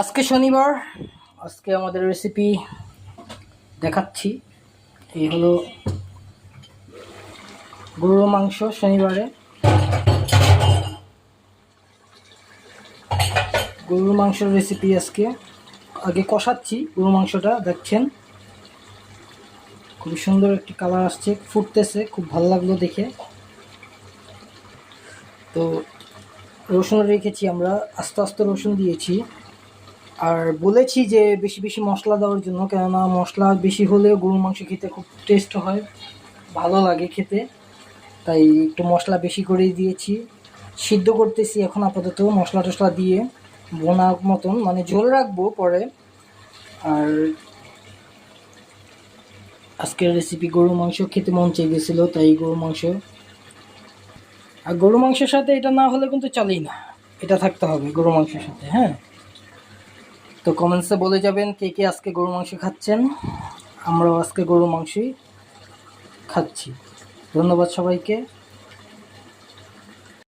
আজকে শনিবার, আজকে আমাদের রেসিপি দেখাচ্ছি। এই হলো গরুর মাংস শনিবারে। গরুর মাংসের রেসিপি আজকে। আগে কষাচ্ছি, গরুর মাংসটা দেখছেন। খুবই সুন্দর একটি কালার আসছে, ফুটতেছে, খুব ভালো লাগল দেখে। তো রসুন রেখেছি আমরা, আস্তে আস্তে রসুন দিয়েছি। আর বলেছি যে বেশি বেশি মশলা দেওয়ার জন্য, কেননা মশলা বেশি হলে গরুর মাংস খেতে খুব টেস্ট হয়, ভালো লাগে খেতে। তাই একটু মশলা বেশি করেই দিয়েছি। সিদ্ধ করতেছি এখন আপাতত মশলা টশলা দিয়ে, বোনা মতন মানে ঝোল রাখব পরে। আর আজকের রেসিপি গরু মাংস খেতে মন চেয়ে গেছিল তাই গরু মাংস। আর গরু মাংসের সাথে এটা না হলে কিন্তু চলেই না, এটা থাকতে হবে গরু মাংসের সাথে হ্যাঁ? তো কমেন্টসে বলে যাবেন কে কে আজকে গরুর মাংস খাচ্ছেন। আমরাও আজকে গরুর মাংসই খাচ্ছি। ধন্যবাদ সবাইকে।